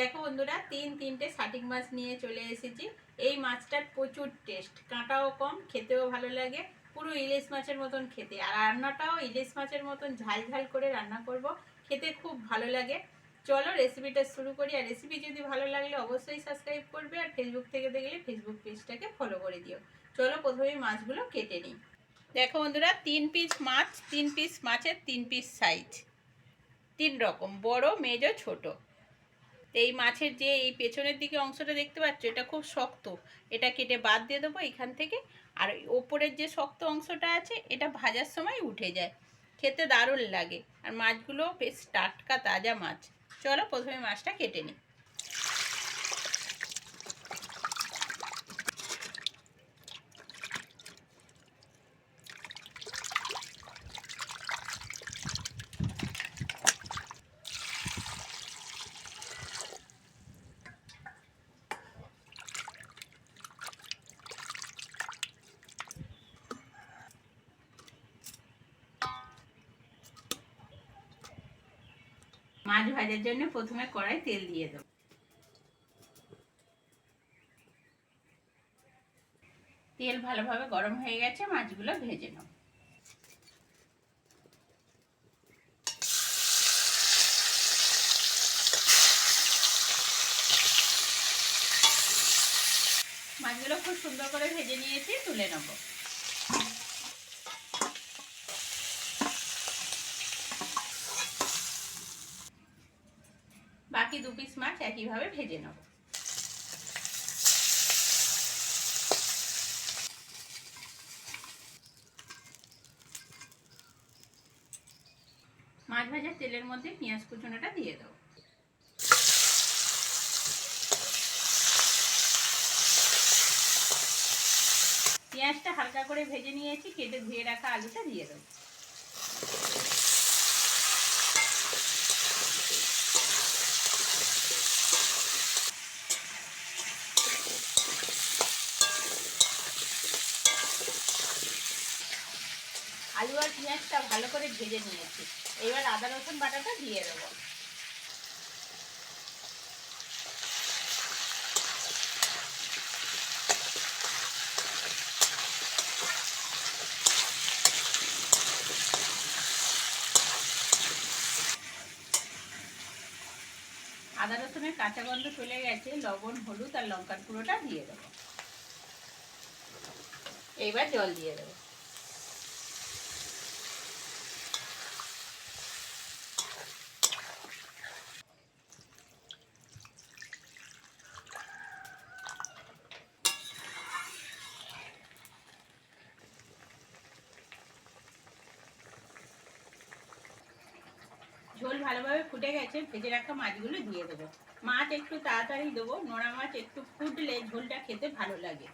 দেখো বন্ধুরা, তিন, তিনটে শাটিক মাছ নিয়ে চলে এসেছি। এই মাছটার প্রচুর টেস্ট কাঁটাও কম, খেতেও ভালো লাগে। পুরো ইলিশ মাছের মতন খেতে। আর রান্নাটাও ইলিশ মাছের মতন ঝাল ঝাল করে রান্না করব। খেতে খুব ভালো লাগে। চলো রেসিপিটা শুরু করি। আর রেসিপি যদি ভালো লাগলে অবশ্যই সাবস্ক্রাইব করবে আর ফেসবুক থেকে দেখলে ফেসবুক পেজটাকে ফলো করে দিও। চলো প্রথমে মাছগুলো কেটে নিই। দেখো বন্ধুরা, তিন পিস মাছ, তিন পিস মাছের তিন পিস সাইজ তিন রকম, বড়, মেজ, ছোট। এই মাছের যে এই পেছনের দিকে অংশটা দেখতে পাচ্ছ, এটা খুব শক্ত। এটা কেটে বাদ দিয়ে দেবো এখান থেকে। আর ওপরের যে শক্ত অংশটা আছে, এটা ভাজার সময় উঠে যায়। খেতে দারুণ লাগে। আর মাছগুলো বেশ টাটকা, তাজা মাছ। চলো প্রথমে মাছটা কেটে নিই। মাছ ভাজার জন্য প্রথমে কড়াই তেল দিয়ে দেবো। তেল ভালোভাবে গরম হয়ে গেছে, মাছগুলো ভেজে নেব। মাছগুলো খুব সুন্দর করে ভেজে নিয়েছি, তুলে নেব। বাকি দু পিস মাছ একইভাবে ভেজে নেব। মাছ ভাজার তেলের মধ্যে পেঁয়াজ কুচনোটা দিয়ে দেবো। পেঁয়াজটা হালকা করে ভেজে নিয়েছি, কেটে ধুয়ে রাখা আলুটা দিয়ে দেবো। আলু আর পেঁয়াজটা ভালো করে ভেজে নিয়েছি। এবার আদা, রসুন বাটাটা দিয়ে দেবো। আদা, রসুনের কাঁচা গন্ধ চলে গেছে, লবণ, হলুদ আর লঙ্কার গুঁড়োটা দিয়ে দেবো। এইবার জল দিয়ে দেবো। ভালোভাবে ফুটে গেছে, ভেজে রাখা মাছগুলো দিয়ে দেবো। মাছ একটু তাড়াতাড়ি দেবো, নোনা মাছ একটু ফুটলে ঝোলটা খেতে ভালো লাগে।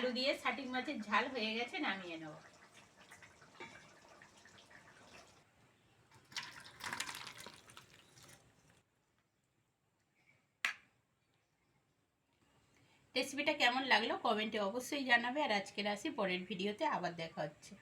আলু দিয়ে ছাটিক মাছের ঝাল হয়ে গেছে, নামিয়ে নেব। রেসিপিটা কেমন লাগল? কমেন্টে অবশ্যই জানাবে, আর আজকের আসি পরের ভিডিওতে আবার দেখা হচ্ছে।